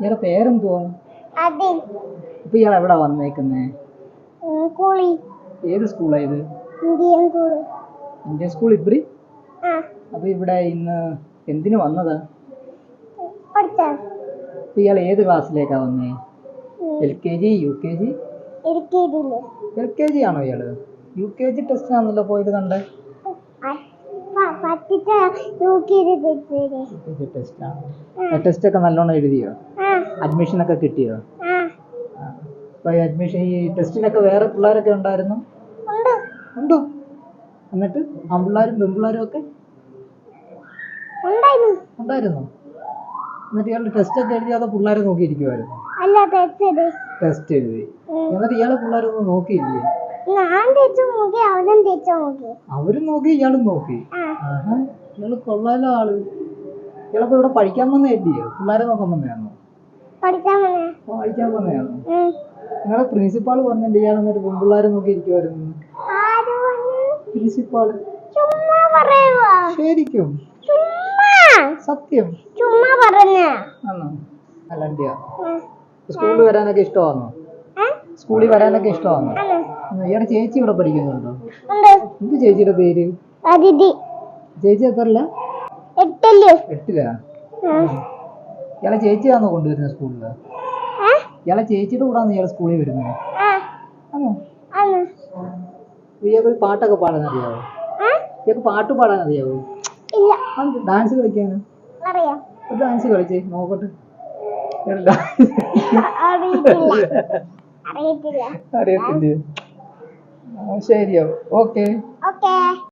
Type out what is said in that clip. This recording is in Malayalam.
ഇയാളെ പേരെന്തുവാ? ഇപ്പൊ ഇയാൾ എവിടാ വന്നേക്കുന്നേ? ഏത് സ്കൂളാ ഇത്? Indian school. ഇബ്രി? അപ്പൊ ഇവിടെ ഇന്ന് എന്തിനു വന്നതാ? ഇപ്പൊ ഇയാൾ ഏത് ക്ലാസ്സിലേക്കാ വന്നേ? L K G U K G? L K G ആണോ ഇയാൾ? യു കെ ജി ടെസ്റ്റിനാണല്ലോ പോയത് കണ്ടേ? ടെസ്റ്റ് ഒക്കെ നല്ലോണം എഴുതിയോ? അഡ്മിഷൻ ഒക്കെ കിട്ടിയോ? അപ്പൊ ഈ അഡ്മിഷൻ ഈ ടെസ്റ്റിനൊക്കെ വേറെ പിള്ളേരൊക്കെ ഉണ്ടായിരുന്നു? ഉണ്ട്. എന്നിട്ട് ആൺപിള്ളേരും പെൺപിള്ളേരും ഒക്കെ? ഉണ്ടായിരുന്നു. എന്നിട്ട് ഇയാളുടെ ടെസ്റ്റ് ഒക്കെ എഴുതി അതോ പിള്ളേരെ നോക്കിയിരിക്കുമായിരുന്നു ടെസ്റ്റ് എഴുതി. എന്നിട്ട് ഇയാളെ പിള്ളേരൊന്നും നോക്കിയില്ലേ? അവരും നോക്കി ഇയാളും നോക്കി? ഇയാൾ കൊള്ളാലോ ആൾ. ഇയാളപ്പോ ഇവിടെ പഠിക്കാൻ വന്നേ പിള്ളേരെ നോക്കാൻ വന്നതാണോ? പഠിക്കാൻ വന്നേ. പഠിക്കാൻ വന്നതാണോ. നിങ്ങളെ പ്രിൻസിപ്പാൾ പറഞ്ഞിട്ട് ഇയാൾ എന്നിട്ട് പെൺപിള്ളേരെ നോക്കി ഇരിക്കുമായിരുന്നു? പ്രിൻസിപ്പാൾ ശരിക്കും? സത്യം? ചുമ്മാ പറഞ്ഞ ആണോ? അല്ലണ്ടിയാ സ്കൂളിൽ വരാനൊക്കെ ഇഷ്ടമാണോ? സ്കൂളിൽ വരാനൊക്കെ ഇഷ്ടമാണോ? ഇയാടെ ചേച്ചി ഇവിടെ പഠിക്കുന്നുണ്ടോ? എന്ത് ചേച്ചിയുടെ പേര്? ചേച്ചി എത്രല്ല? എട്ടല്ലേ എട്ടിലാ? ഇയാളെ ചേച്ചിയാണോ കൊണ്ടുവരുന്നത് സ്കൂളിൽ? ഇയാളെ ചേച്ചിയുടെ കൂടാന്ന് ഇയാളെ സ്കൂളിൽ വരുന്നത്? ആണോ? ഇയാൾക്ക് ഒരു പാട്ടൊക്കെ പാടാൻ അറിയാവോ? ഇയാൾക്ക് പാട്ട് പാടാൻ അറിയാവോ? ഡാൻസ് കളിക്കാനോ? അറിയാം. ഒരു ഡാൻസ് കളിച്ചേ നോക്കട്ടെ. അറിയത്തില്ല. ശരിയോ ഓക്കേ.